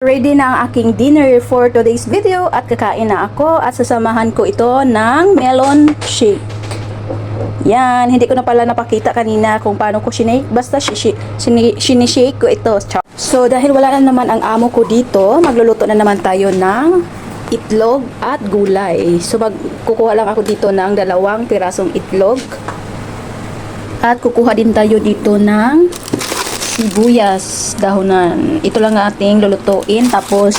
Ready na ang aking dinner for today's video at kakain na ako at sasamahan ko ito ng melon shake. Yan, hindi ko na pala napakita kanina kung paano ko sinake. Basta sinishake ko ito. So dahil wala na naman ang amo ko dito, magluluto na naman tayo ng itlog at gulay. So magkukuha lang ako dito ng dalawang pirasong itlog. At kukuha din tayo dito ng sibuyas, dahonan. Ito lang ang ating lulutuin. Tapos,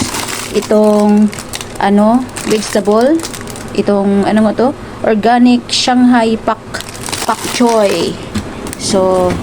itong, ano, vegetable. Itong, ano mo to? Organic Shanghai Pak, Pak Choy. So,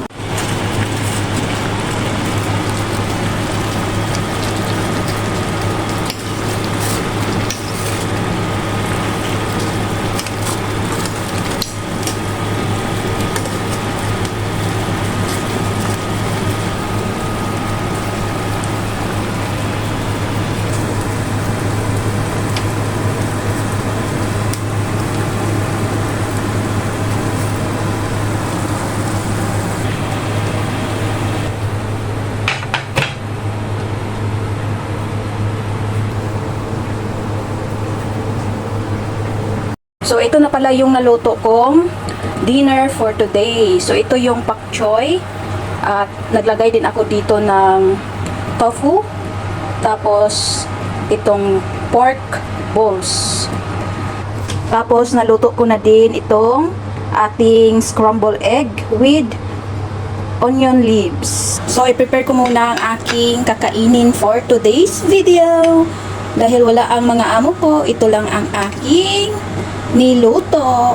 So, ito na pala yung naluto kong dinner for today. So, ito yung pak choy. At naglagay din ako dito ng tofu. Tapos, itong pork balls. Tapos, naluto ko na din itong ating scrambled egg with onion leaves. So, i-prepare ko muna ang aking kakainin for today's video. Dahil wala ang mga amo ko, ito lang ang aking niluto.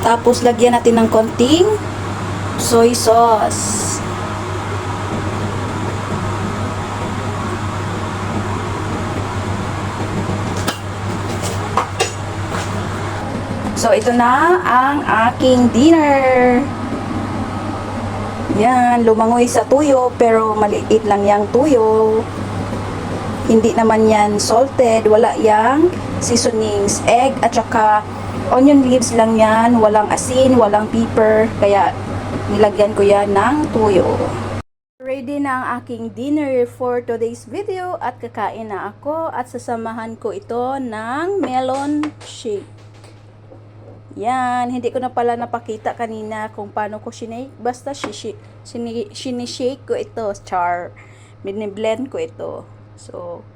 Tapos, lagyan natin ng konting soy sauce. So, ito na ang aking dinner. Yan, lumangoy sa tuyo, pero maliit lang yung tuyo. Hindi naman yan salted, wala yang seasonings, egg, at saka onion leaves lang yan, walang asin, walang pepper, kaya nilagyan ko yan ng tuyo. Ready na ang aking dinner for today's video at kakain na ako at sasamahan ko ito ng melon shake. Yan, hindi ko na pala napakita kanina kung paano ko sinake. Basta sinishake ko ito, char. Mini-blend ko ito. So,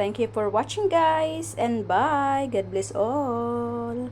thank you for watching guys and bye. God bless all.